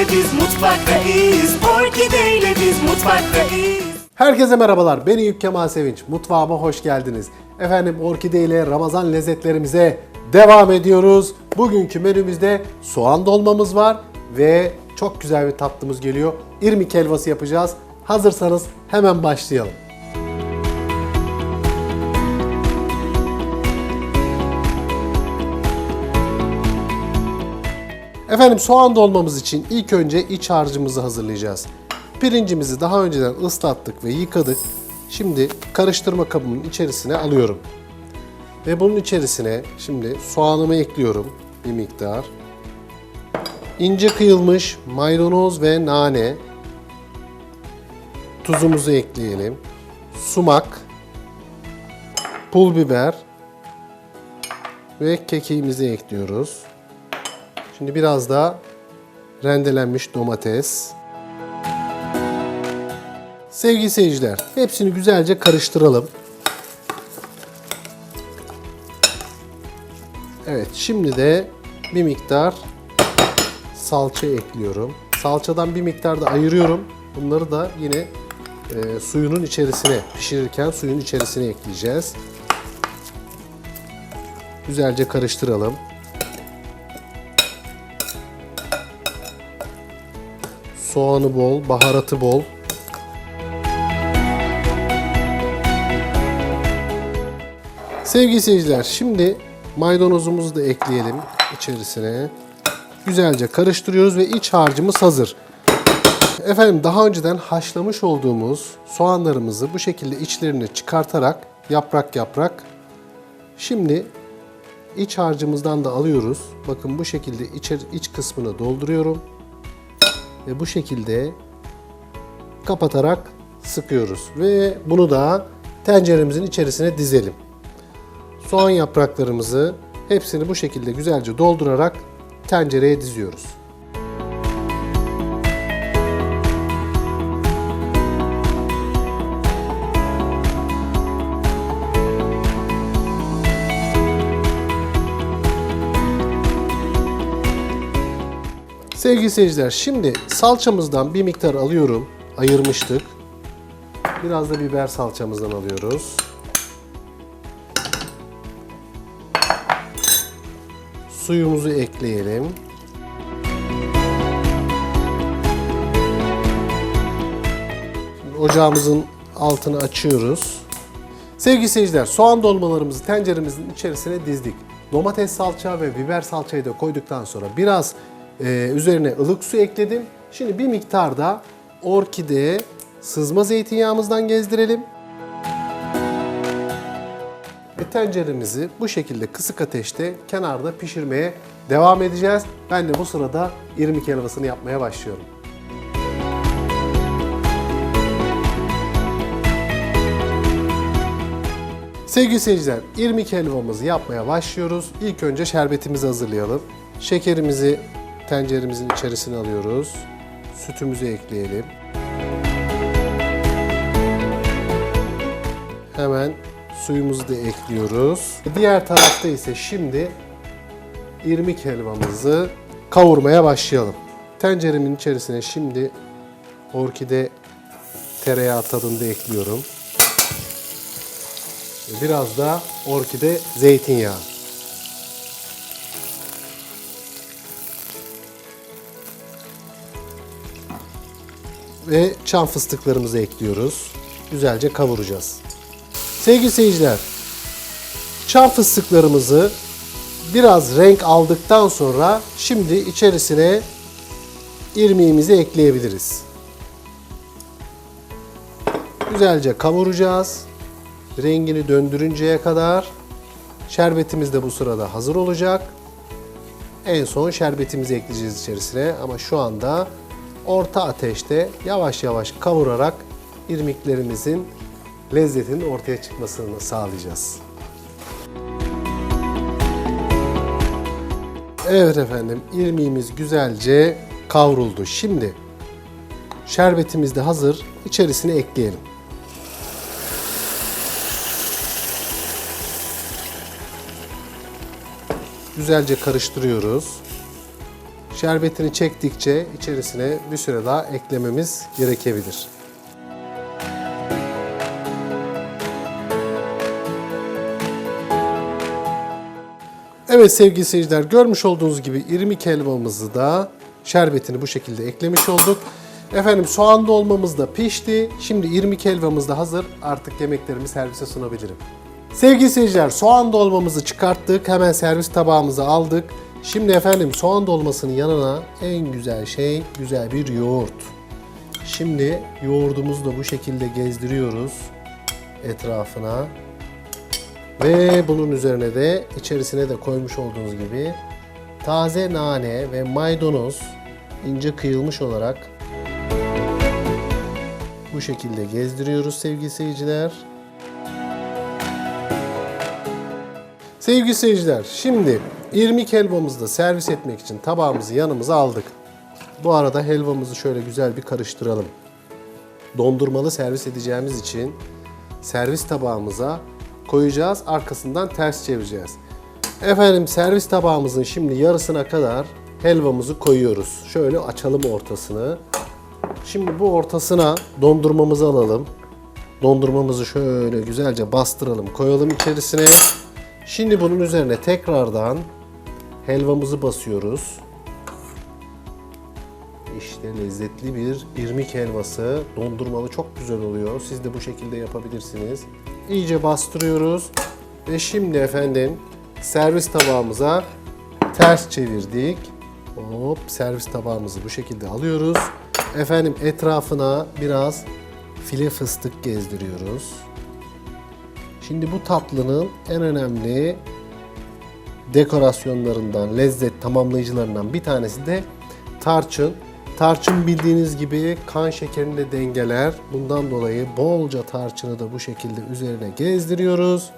Orkideyle biz mutfaktayız. Orkideyle biz mutfaktayız. Herkese merhabalar. Ben Eyüp Kemal Sevinç. Mutfağıma hoş geldiniz. Efendim Orkide ile Ramazan lezzetlerimize devam ediyoruz. Bugünkü menümüzde soğan dolmamız var ve çok güzel bir tatlımız geliyor. İrmik helvası yapacağız. Hazırsanız hemen başlayalım. Efendim soğan dolmamız için ilk önce iç harcımızı hazırlayacağız. Pirincimizi daha önceden ıslattık ve yıkadık. Şimdi karıştırma kabımın içerisine alıyorum. Ve bunun içerisine şimdi soğanımı ekliyorum bir miktar. İnce kıyılmış maydanoz ve nane. Tuzumuzu ekleyelim. Sumak, pul biber ve kekiğimizi ekliyoruz. Şimdi biraz da rendelenmiş domates. Sevgili seyirciler, hepsini güzelce karıştıralım. Evet, şimdi de bir miktar salça ekliyorum. Salçadan bir miktar da ayırıyorum. Bunları da yine e, suyunun içerisine, pişirirken suyun içerisine ekleyeceğiz. Güzelce karıştıralım. Soğanı bol, baharatı bol. Sevgili seyirciler, şimdi maydanozumuzu da ekleyelim içerisine. Güzelce karıştırıyoruz ve iç harcımız hazır. Efendim daha önceden haşlamış olduğumuz soğanlarımızı bu şekilde içlerini çıkartarak yaprak yaprak şimdi iç harcımızdan da alıyoruz. Bakın bu şekilde iç, iç kısmını dolduruyorum ve bu şekilde kapatarak sıkıyoruz ve bunu da tenceremizin içerisine dizelim. Soğan yapraklarımızı hepsini bu şekilde güzelce doldurarak tencereye diziyoruz. Sevgili seyirciler, şimdi salçamızdan bir miktar alıyorum. Ayırmıştık. Biraz da biber salçamızdan alıyoruz. Suyumuzu ekleyelim. Şimdi ocağımızın altını açıyoruz. Sevgili seyirciler, soğan dolmalarımızı tenceremizin içerisine dizdik. Domates salça ve biber salçayı da koyduktan sonra biraz e, üzerine ılık su ekledim. Şimdi bir miktar da orkide sızma zeytinyağımızdan gezdirelim. Ve tenceremizi bu şekilde kısık ateşte kenarda pişirmeye devam edeceğiz. Ben de bu sırada irmik helvasını yapmaya başlıyorum. Sevgili seyirciler, irmik helvamızı yapmaya başlıyoruz. İlk önce şerbetimizi hazırlayalım. Şekerimizi tenceremizin içerisine alıyoruz. Sütümüzü ekleyelim. Hemen suyumuzu da ekliyoruz. Diğer tarafta ise şimdi irmik helvamızı kavurmaya başlayalım. Tenceremin içerisine şimdi orkide tereyağı tadında ekliyorum. Biraz da orkide zeytinyağı. Ve çam fıstıklarımızı ekliyoruz. Güzelce kavuracağız. Sevgili seyirciler, çam fıstıklarımızı biraz renk aldıktan sonra şimdi içerisine irmiğimizi ekleyebiliriz. Güzelce kavuracağız. Rengini döndürünceye kadar şerbetimiz de bu sırada hazır olacak. En son şerbetimizi ekleyeceğiz içerisine ama şu anda orta ateşte yavaş yavaş kavurarak irmiklerimizin lezzetinin ortaya çıkmasını sağlayacağız. Evet efendim, irmiğimiz güzelce kavruldu. Şimdi şerbetimiz de hazır. İçerisine ekleyelim. Güzelce karıştırıyoruz. Şerbetini çektikçe içerisine bir süre daha eklememiz gerekebilir. Evet sevgili seyirciler görmüş olduğunuz gibi irmik helvamızı da şerbetini bu şekilde eklemiş olduk. Efendim soğan dolmamız da pişti. Şimdi irmik helvamız da hazır. Artık yemeklerimi servise sunabilirim. Sevgili seyirciler soğan dolmamızı çıkarttık. Hemen servis tabağımıza aldık. Şimdi efendim soğan dolmasının yanına en güzel şey güzel bir yoğurt. Şimdi yoğurdumuzu da bu şekilde gezdiriyoruz etrafına. Ve bunun üzerine de içerisine de koymuş olduğunuz gibi taze nane ve maydanoz ince kıyılmış olarak bu şekilde gezdiriyoruz sevgili seyirciler. Sevgili seyirciler, şimdi irmik helvamızı da servis etmek için tabağımızı yanımıza aldık. Bu arada helvamızı şöyle güzel bir karıştıralım. Dondurmalı servis edeceğimiz için servis tabağımıza koyacağız. Arkasından ters çevireceğiz. Efendim servis tabağımızın şimdi yarısına kadar helvamızı koyuyoruz. Şöyle açalım ortasını. Şimdi bu ortasına dondurmamızı alalım. Dondurmamızı şöyle güzelce bastıralım, koyalım içerisine. Şimdi bunun üzerine tekrardan helvamızı basıyoruz. İşte lezzetli bir irmik helvası. Dondurmalı çok güzel oluyor. Siz de bu şekilde yapabilirsiniz. İyice bastırıyoruz. Ve şimdi efendim servis tabağımıza ters çevirdik. Hop servis tabağımızı bu şekilde alıyoruz. Efendim etrafına biraz file fıstık gezdiriyoruz. Şimdi bu tatlının en önemli dekorasyonlarından, lezzet tamamlayıcılarından bir tanesi de tarçın. Tarçın bildiğiniz gibi kan şekerini de dengeler. Bundan dolayı bolca tarçını da bu şekilde üzerine gezdiriyoruz.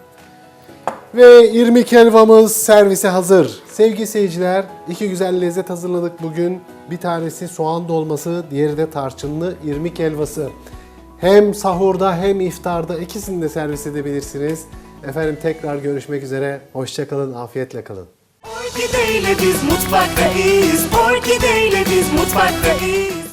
Ve irmik helvamız servise hazır. Sevgili seyirciler, iki güzel lezzet hazırladık bugün. Bir tanesi soğan dolması, diğeri de tarçınlı irmik helvası. Hem sahurda hem iftarda ikisini de servis edebilirsiniz. Efendim tekrar görüşmek üzere. Hoşçakalın, afiyetle kalın. Orkideyle biz mutfaktayız. Orkideyle biz mutfaktayız.